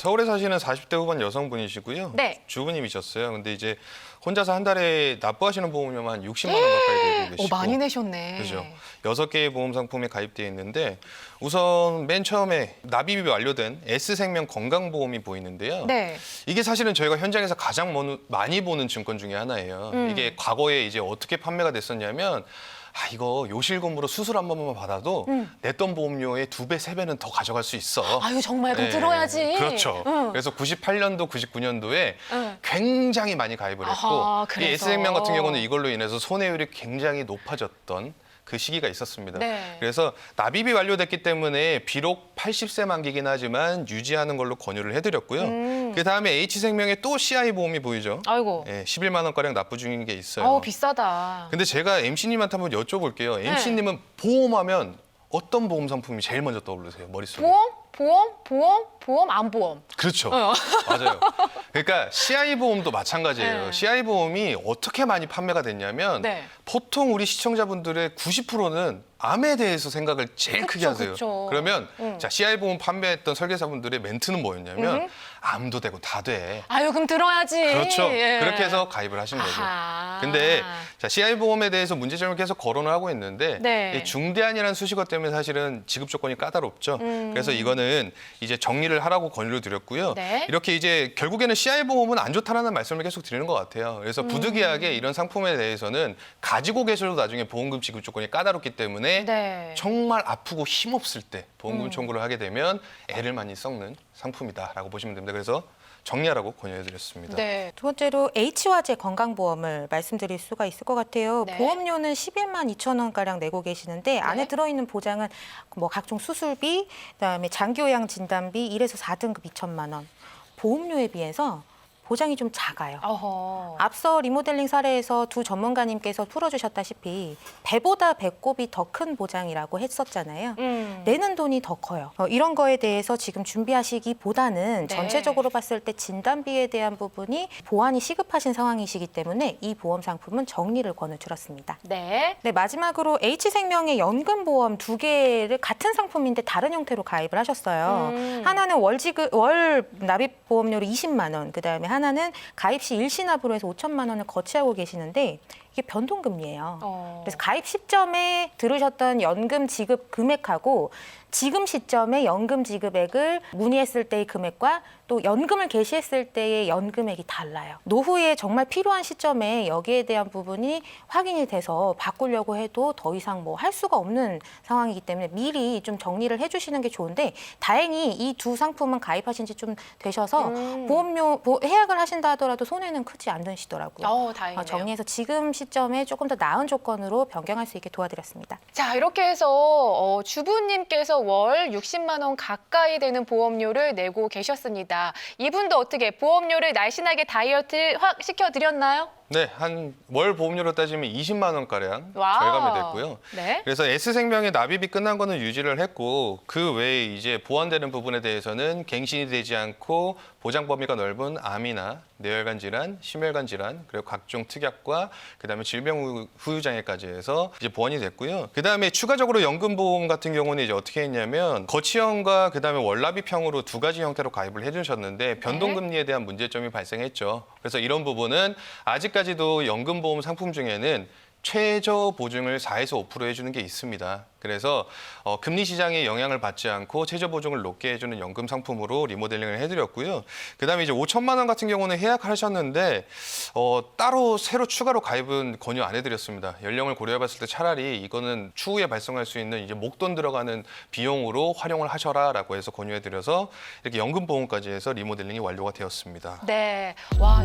서울에 사시는 40대 후반 여성분이시고요. 네. 주부님이셨어요. 근데 이제 혼자서 한 달에 납부하시는 보험료만 한 60만 원 가까이 내고 오, 계시고. 많이 내셨네. 그죠. 여섯 개의 보험 상품에 가입되어 있는데 우선 맨 처음에 납입이 완료된 S생명 건강보험이 보이는데요. 네. 이게 사실은 저희가 현장에서 가장 많이 보는 증권 중에 하나예요. 음. 이게 과거에 이제 어떻게 판매가 됐었냐면 아 이거 요실금으로 수술 한 번만 받아도 음. 냈던 보험료의 두 배, 세 배는 더 가져갈 수 있어. 아유 정말 그럼 네, 들어야지. 그렇죠. 응. 그래서 98년도, 99년도에 응. 굉장히 많이 가입을 했고 아하, 이 그래서. S생명 같은 경우는 이걸로 인해서 손해율이 굉장히 높아졌던 그 시기가 있었습니다. 네. 그래서 납입이 완료됐기 때문에 비록 80세 만기긴 하지만 유지하는 걸로 권유를 해드렸고요. 음. 그 다음에 H생명에 또 CI 보험이 보이죠. 아이고. 예, 11만 원 가량 납부 중인 게 있어요. 어우 비싸다. 근데 제가 MC님한테 한번 여쭤볼게요. 네. MC님은 보험하면 어떤 보험 상품이 제일 먼저 떠오르세요? 머릿속에? 보험, 보험, 보험, 보험, 안 보험. 그렇죠. 어. 맞아요. 그러니까 CI 보험도 마찬가지예요. 네. CI 보험이 어떻게 많이 판매가 됐냐면 네. 보통 우리 시청자분들의 90%는 암에 대해서 생각을 제일 크게 그쵸, 하세요. 그쵸. 그러면 음. 자 CI 보험 판매했던 설계사분들의 멘트는 뭐였냐면 음. 암도 되고 다 돼. 아유 그럼 들어야지. 그렇죠. 예. 그렇게 해서 가입을 하신 거죠. 아하. 근데 자 CI 보험에 대해서 문제점을 계속 거론을 하고 있는데 네. 이 중대한이라는 수식어 때문에 사실은 지급 조건이 까다롭죠. 음. 그래서 이거는 이제 정리를 하라고 권유를 드렸고요. 네. 이렇게 이제 결국에는 CI 보험은 안 좋다라는 말씀을 계속 드리는 것 같아요. 그래서 음. 부득이하게 이런 상품에 대해서는 가지고 계셔도 나중에 보험금 지급 조건이 까다롭기 때문에 네. 정말 아프고 힘없을 때 보험금 음. 청구를 하게 되면 애를 많이 썩는 상품이다라고 보시면 됩니다. 그래서 정리하라고 권유해드렸습니다. 네. 두 번째로 H화재 건강보험을 말씀드릴 수가 있을 것 같아요. 네. 보험료는 11만 2천 원가량 내고 계시는데 안에 들어있는 보장은 뭐 각종 수술비, 그다음에 장기요양 진단비 1에서 4등급 2천만 원. 보험료에 비해서 보장이 좀 작아요. 어허. 앞서 리모델링 사례에서 두 전문가님께서 풀어주셨다시피 배보다 배꼽이 더 큰 보장이라고 했었잖아요. 음. 내는 돈이 더 커요. 어, 이런 거에 대해서 지금 준비하시기보다는 네. 전체적으로 봤을 때 진단비에 대한 부분이 보완이 시급하신 상황이시기 때문에 이 보험 상품은 정리를 권유드렸습니다. 네. 네, 마지막으로 H생명의 연금보험 두 개를 같은 상품인데 다른 형태로 가입을 하셨어요. 음. 하나는 월 지급 월 납입 보험료로 20만 원, 그다음에 하나는 가입 시 일시납으로 해서 5천만 원을 거치하고 계시는데 이게 변동금리예요. 어. 그래서 가입 시점에 들으셨던 연금 지급 금액하고 지금 시점에 연금 지급액을 문의했을 때의 금액과 또 연금을 개시했을 때의 연금액이 달라요. 노후에 정말 필요한 시점에 여기에 대한 부분이 확인이 돼서 바꾸려고 해도 더 이상 뭐 할 수가 없는 상황이기 때문에 미리 좀 정리를 해주시는 게 좋은데 다행히 이 두 상품은 가입하신 지 좀 되셔서 음. 보험료 보- 해약 을 하신다 하더라도 손해는 크지 않으시더라고요. 어, 다행이네요. 어, 정리해서 지금 시점에 조금 더 나은 조건으로 변경할 수 있게 도와드렸습니다. 자, 이렇게 해서 어, 주부님께서 월 60만 원 가까이 되는 보험료를 내고 계셨습니다. 이분도 어떻게 보험료를 날씬하게 다이어트 확 시켜드렸나요? 네, 한 월 보험료로 따지면 20만 원 가량 와우. 절감이 됐고요. 네. 그래서 S생명의 납입이 끝난 거는 유지를 했고 그 외에 이제 보완되는 부분에 대해서는 갱신이 되지 않고 보장 범위가 넓은 암이나 뇌혈관 질환, 심혈관 질환, 그리고 각종 특약과 그다음에 질병 후- 후유 장애까지 해서 이제 보완이 됐고요. 그다음에 추가적으로 연금 보험 같은 경우는 이제 어떻게 했냐면 거치형과 그다음에 월납입형으로 두 가지 형태로 가입을 해 주셨는데 변동 금리에 대한 문제점이 발생했죠. 그래서 이런 부분은 아직까지도 연금 보험 상품 중에는 최저 보증을 4에서 5% 해주는 게 있습니다. 그래서 어, 금리 시장에 영향을 받지 않고 최저 보증을 높게 해주는 연금 상품으로 리모델링을 해드렸고요. 그다음에 이제 5천만 원 같은 경우는 해약하셨는데 어, 따로 새로 추가로 가입은 권유 안 해드렸습니다. 연령을 고려해봤을 때 차라리 이거는 추후에 발생할 수 있는 이제 목돈 들어가는 비용으로 활용을 하셔라라고 해서 권유해드려서 이렇게 연금 보험까지 해서 리모델링이 완료가 되었습니다. 네. 와.